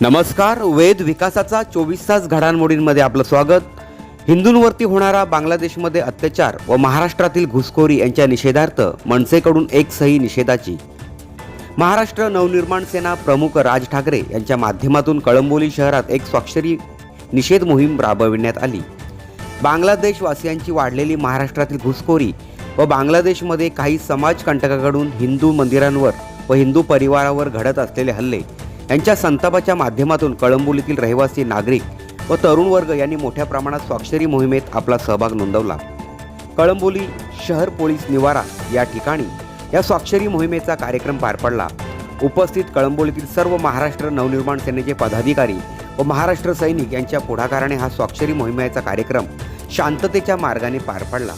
नमस्कार वेद विकासाचा चोवीस तास घडामोडींमध्ये आपलं स्वागत. हिंदूंवरती होणारा बांगलादेशमध्ये अत्याचार व महाराष्ट्रातील घुसखोरी यांच्या निषेधार्थ मनसेकडून एक सही निषेधाची. महाराष्ट्र नवनिर्माण सेना प्रमुख राज ठाकरे यांच्या माध्यमातून कळंबोली शहरात एक स्वाक्षरी निषेध मोहीम राबविण्यात आली. बांगलादेशवासियांची वाढलेली महाराष्ट्रातील घुसखोरी व बांगलादेशमध्ये काही समाजकंटकाकडून हिंदू मंदिरांवर व हिंदू परिवारावर घडत असलेले हल्ले यांच्या संतापाच्या माध्यमातून कळंबोलीतील रहिवासी नागरिक व तरुण वर्ग यांनी मोठ्या प्रमाणात स्वाक्षरी मोहिमेत आपला सहभाग नोंदवला. कळंबोली शहर पोलीस निवारा या ठिकाणी या स्वाक्षरी मोहिमेचा कार्यक्रम पार पडला. उपस्थित कळंबोलीतील सर्व महाराष्ट्र नवनिर्माण सेनेचे पदाधिकारी व महाराष्ट्र सैनिक यांच्या पुढाकाराने हा स्वाक्षरी मोहिमेचा कार्यक्रम शांततेच्या मार्गाने पार पडला.